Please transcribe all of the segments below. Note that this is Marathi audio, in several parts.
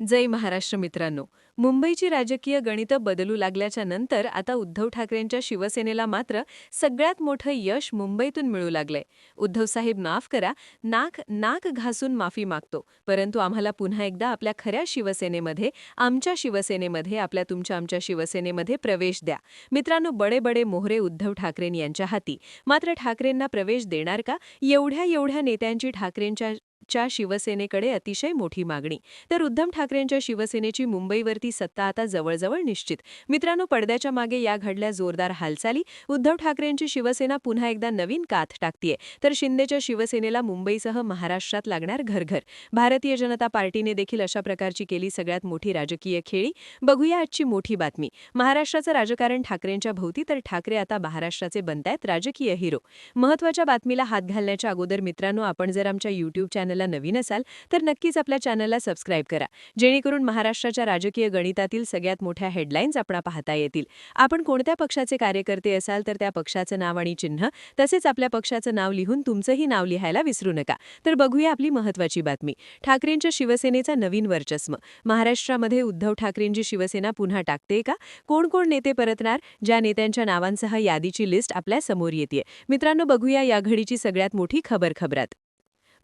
जय महाराष्ट्र मित्रांनो. मुंबईची राजकीय गणितं बदलू लागल्याच्या नंतर आता उद्धव ठाकरेंच्या शिवसेनेला मात्र सगळ्यात मोठं यश मुंबईतून मिळू लागलंय. उद्धवसाहेब माफ करा नाक नाक घासून माफी मागतो. परंतु आम्हाला पुन्हा एकदा आपल्या खऱ्या शिवसेनेमध्ये आमच्या शिवसेनेमध्ये आपल्या तुमच्या आमच्या शिवसेनेमध्ये प्रवेश द्या. मित्रांनो बडे बडे मोहरे उद्धव ठाकरें यांच्या हाती. मात्र ठाकरेंना प्रवेश देणार का? एवढ्या एवढ्या नेत्यांची ठाकरेंच्या च्या शिवसेनेकडे अतिशय मोठी मागणी. तर उद्धव ठाकरेंच्या शिवसेनेची मुंबईवरती सत्ता आता जवळजवळ निश्चित. मित्रांनो पडद्याच्या मागे या घडल्या जोरदार हालचाली. उद्धव ठाकरेंची शिवसेना पुन्हा एकदा नवीन काथ टाकतीये. तर शिंदेच्या शिवसेनेला मुंबईसह महाराष्ट्रात लागणार घरघर. भारतीय जनता पार्टीने देखील अशा प्रकारची केली सगळ्यात मोठी राजकीय खेळी. बघूया आजची मोठी बातमी. महाराष्ट्राचं राजकारण ठाकरेंच्या भोवती तर ठाकरे आता महाराष्ट्राचे बनतायत राजकीय हिरो. महत्त्वाच्या बातमीला हात घालण्याच्या अगोदर मित्रांनो आपण जर आमच्या युट्यूब चॅनलला नवीन असाल तर नक्कीच आपल्या चॅनलला सबस्क्राईब करा. जेणेकरून महाराष्ट्राच्या राजकीय गणितातील सगळ्यात मोठ्या हेडलाईन्स आपण पाहता येतील. आपण कोणत्या पक्षाचे कार्यकर्ते असाल तर त्या पक्षाचं नाव आणि चिन्ह तसेच आपल्या पक्षाचं नाव लिहून तुमचंही नाव लिहायला विसरू नका. तर बघूया आपली महत्वाची बातमी. ठाकरेंच्या शिवसेनेचा नवीन वर्चस्व. महाराष्ट्रामध्ये उद्धव ठाकरेंची शिवसेना पुन्हा टाकते का? कोण कोण नेते परतणार? ज्या नेत्यांच्या नावांसह यादीची लिस्ट आपल्यासमोर येते मित्रांनो बघूया या घडीची सगळ्यात मोठी खबर खबरात.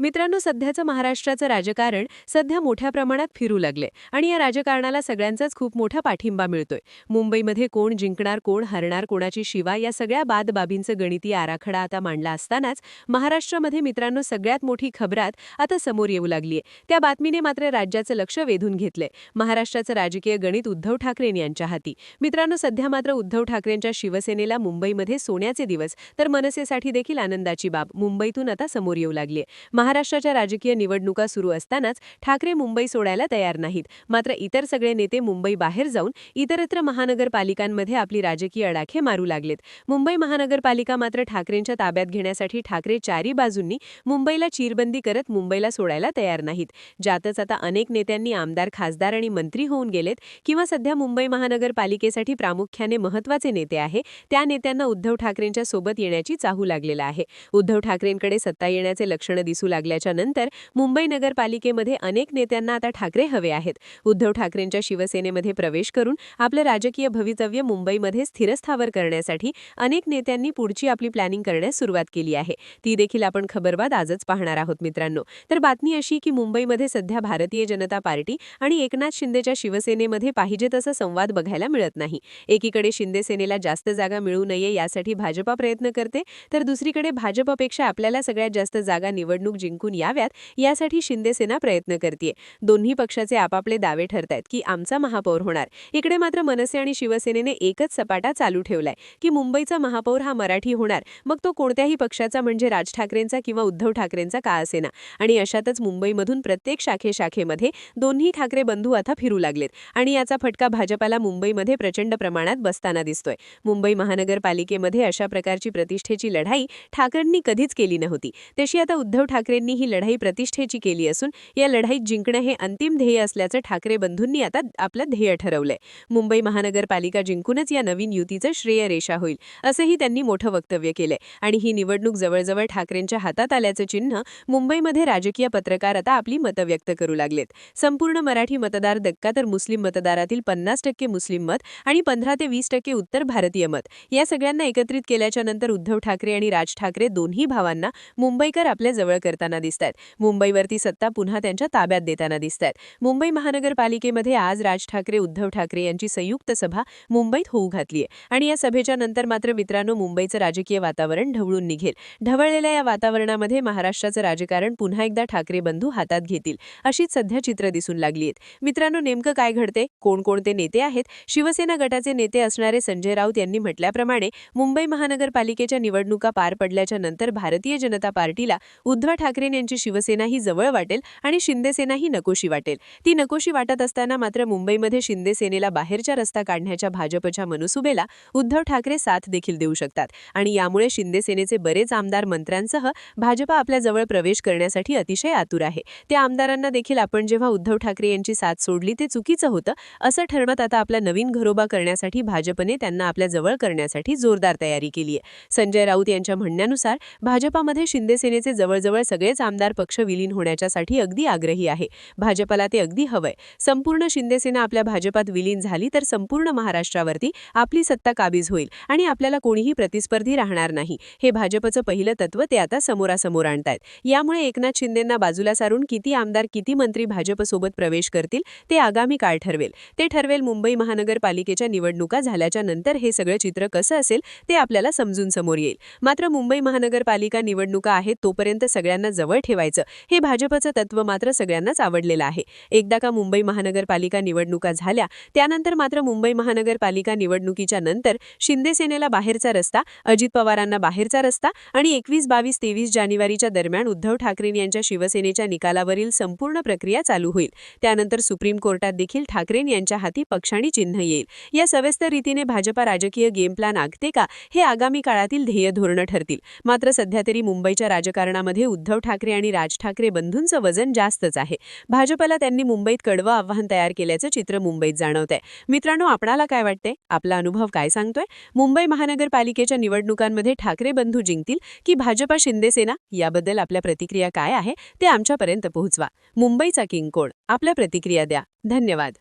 मित्रांनो सध्याचं महाराष्ट्राचं राजकारण सध्या मोठ्या प्रमाणात फिरू लागले आणि या राजकारणाला सगळ्यांचाच खूप मोठा पाठिंबा मिळतोय. मुंबईमध्ये कोण जिंकणार कोण हरणार कोणाची शिवा या सगळ्या बादबाबींचं गणिती आराखडा आता मांडला असतानाच महाराष्ट्रामध्ये मित्रांनो सगळ्यात मोठी खबरात आता समोर येऊ लागलीय. त्या बातमीने मात्र राज्याचं लक्ष वेधून घेतलंय. महाराष्ट्राचं राजकीय गणित उद्धव ठाकरे यांच्या हाती. मित्रांनो सध्या मात्र उद्धव ठाकरेंच्या शिवसेनेला मुंबईमध्ये सोन्याचे दिवस तर मनसेसाठी देखील आनंदाची बाब मुंबईतून आता समोर येऊ लागलीय. महाराष्ट्राच्या राजकीय निवडणुका सुरू असतानाच ठाकरे मुंबई सोडायला तयार नाहीत. मात्र इतर सगळे नेते मुंबई बाहेर जाऊन इतरत्र महानगरपालिकांमध्ये आपली राजकीय अडाखे मारू लागलेत. मुंबई महानगरपालिका मात्र ठाकरेंच्या ताब्यात घेण्यासाठी ठाकरे चारी बाजूंनी मुंबईला चीरबंदी करत मुंबईला सोडायला तयार नाहीत. ज्यातच आता अनेक नेत्यांनी आमदार खासदार आणि मंत्री होऊन गेलेत किंवा सध्या मुंबई महानगरपालिकेसाठी प्रामुख्याने महत्त्वाचे नेते आहे त्या नेत्यांना उद्धव ठाकरेंच्या सोबत येण्याची चाहू लागलेला आहे. उद्धव ठाकरेंकडे सत्ता येण्याचे लक्षणं दिसू लागल्याच्या नंतर मुंबई नगरपालिकेमध्ये अनेक नेत्यांना आता ठाकरे हवे आहेत. उद्धव ठाकरेंच्या शिवसेनेमध्ये प्रवेश करून आपलं राजकीय भवितव्य मुंबईमध्ये स्थिरस्थावर करण्यासाठी अनेक नेत्यांनी पुढची आपली प्लॅनिंग करण्यास सुरुवात केली आहे. ती देखील आपण खबरबाद आजच पाहणार आहोत मित्रांनो. तर बातमी अशी की मुंबईमध्ये सध्या भारतीय जनता पार्टी आणि एकनाथ शिंदेच्या शिवसेनेमध्ये पाहिजे तसा संवाद बघायला मिळत नाही. एकीकडे शिंदे सेनेला जास्त जागा मिळू नये यासाठी भाजपा प्रयत्न करते तर दुसरीकडे भाजपपेक्षा आपल्याला सगळ्यात जास्त जागा निवडणूक जिंकून याव्यात यासाठी शिंदेसेना प्रयत्न करते दोन्ही पक्षाचे आपापले दावे ठरतायत की आमचा महापौर होणार. इकडे मात्र मनसे आणि शिवसेनेने एकच सपाटा चालू ठेवलाय की मुंबईचा महापौर हा मराठी होणार. मग तो कोणत्याही पक्षाचा म्हणजे राज ठाकरेंचा किंवा उद्धव ठाकरेंचा का असेना? आणि अशातच मुंबईमधून प्रत्येक शाखे शाखेमध्ये दोन्ही ठाकरे बंधू आता फिरू लागलेत. आणि याचा फटका भाजपाला मुंबईमध्ये प्रचंड प्रमाणात बसताना दिसतोय. मुंबई महानगरपालिकेमध्ये अशा प्रकारची प्रतिष्ठेची लढाई ठाकरेंनी कधीच केली नव्हती. तशी आता उद्धव ठाकरे ठाकरेंनी ही लढाई प्रतिष्ठेची केली असून या लढाईत जिंकणं हे अंतिम ध्येय असल्याचं ठाकरे बंधूंनी आता आपलं ध्येय ठरवलंय. मुंबई महानगरपालिका जिंकूनच या नवीन युतीचं श्रेय रेषा होईल असंही त्यांनी मोठं वक्तव्य केलंय. आणि ही निवडणूक जवळजवळ ठाकरेंच्या हातात आल्याचं चिन्ह मुंबईमध्ये राजकीय पत्रकार आता आपली मतं व्यक्त करू लागलेत. संपूर्ण मराठी मतदार दक्का तर मुस्लिम मतदारातील पन्नास टक्के मुस्लिम मत आणि पंधरा ते वीस टक्के उत्तर भारतीय मत. या सगळ्यांना एकत्रित केल्याच्यानंतर उद्धव ठाकरे आणि राज ठाकरे दोन्ही भावांना मुंबईकर आपल्या जवळ करतात. करताना दिसत आहेत मुंबईवरती सत्ता पुन्हा त्यांच्या ताब्यात देताना दिसत आहेत मुंबई महानगरपालिकेमध्ये आज राज ठाकरे उद्धव ठाकरे यांची संयुक्त सभा मुंबईत होऊ घातलीय. आणि या सभेच्या नंतर मात्र मित्रांनो मुंबईचं राजकीय वातावरण ढवळून निघेल. ढवळलेल्या या वातावरणामध्ये महाराष्ट्राचं राजकारण पुन्हा एकदा ठाकरे बंधू हातात घेतील अशीच सध्या चित्र दिसून लागली आहेत मित्रांनो नेमकं काय घडते कोणकोणते नेते आहेत? शिवसेना गटाचे नेते असणारे संजय राऊत यांनी म्हटल्याप्रमाणे मुंबई महानगरपालिकेच्या निवडणुका पार पडल्याच्या नंतर भारतीय जनता पार्टीला उद्धव ठाकरे यांची शिवसेना ही जवळ वाटेल आणि शिंदेसेना ही नकोशी वाटेल. ती नकोशी वाटत असताना मात्र मुंबईमध्ये शिंदेसेनेला बाहेरच्या रस्ता काढण्याच्या भाजपच्या मनसुबेला उद्धव ठाकरे साथ देखील देऊ शकतात. आणि यामुळे शिंदेसेनेचे बरेच आमदार मंत्र्यांसह भाजपा आपल्या जवळ प्रवेश करण्यासाठी अतिशय आतुर आहे. त्या आमदारांना देखील आपण जेव्हा उद्धव ठाकरे यांची साथ सोडली ते चुकीचं होतं असं ठरवत आता आपला नवीन घरोबा करण्यासाठी भाजपने त्यांना आपल्या जवळ करण्यासाठी जोरदार तयारी केली आहे संजय राऊत यांच्या म्हणण्यानुसार भाजपामध्ये शिंदेसेनेचे जवळजवळ सगळेच आमदार पक्ष विलीन होण्याच्यासाठी अगदी आग्रही आहे. भाजपला ते अगदी हवंय. संपूर्ण शिंदेसेना आपल्या भाजपात विलीन झाली तर संपूर्ण महाराष्ट्रावरती आपली सत्ता काबीज होईल आणि आपल्याला कोणीही प्रतिस्पर्धी राहणार नाही. हे भाजपचं पहिलं तत्व ते आता समोरासमोर आणतायत. यामुळे एकनाथ शिंदेंना बाजूला सारून किती आमदार किती मंत्री भाजपसोबत प्रवेश करतील ते आगामी काळ ठरवेल. ते ठरवेल मुंबई महानगरपालिकेच्या निवडणुका झाल्याच्यानंतर हे सगळं चित्र कसं असेल ते आपल्याला समजून समोर येईल. मात्र मुंबई महानगरपालिका निवडणुका आहेत तोपर्यंत सगळ्यांना जवळ ठेवायचं. हे भाजपचं तत्व मात्र सगळ्यांनाच आवडलेलं आहे. एकदा का मुंबई महानगरपालिका निवडणुका झाल्या त्यानंतर मात्र मुंबई महानगरपालिका निवडणुकीच्या नंतर शिंदे सेनेला बाहेरचा रस्ता अजित पवारांना बाहेरचा रस्ता आणि एकवीस बावीस तेवीस जानेवारीच्या दरम्यान उद्धव ठाकरे यांच्या शिवसेनेच्या निकालावरील संपूर्ण प्रक्रिया चालू होईल. त्यानंतर सुप्रीम कोर्टात देखील ठाकरे यांच्या हाती पक्षाणी चिन्ह येईल. या सविस्तर रीतीने भाजपा राजकीय गेम प्लॅन आखते का हे आगामी काळातील ध्येय धोरणं ठरतील. मात्र सध्या तरी मुंबईच्या राजकारणामध्ये उद्धव ठाकरे आणि राज ठाकरे बंधूंचं वजन जास्तच आहे. भाजपला त्यांनी मुंबईत कडवं आव्हान तयार केल्याचं चित्र मुंबईत जाणवतंय. मित्रांनो आपणाला काय वाटतंय? आपला अनुभव काय सांगतोय? मुंबई महानगरपालिकेच्या निवडणुकांमध्ये ठाकरे बंधू जिंकतील की भाजपा शिंदेसेना याबद्दल आपल्या प्रतिक्रिया काय आहे? ते आमच्यापर्यंत पोहोचवा. मुंबईचा किंग कोण आपल्या प्रतिक्रिया द्या. धन्यवाद.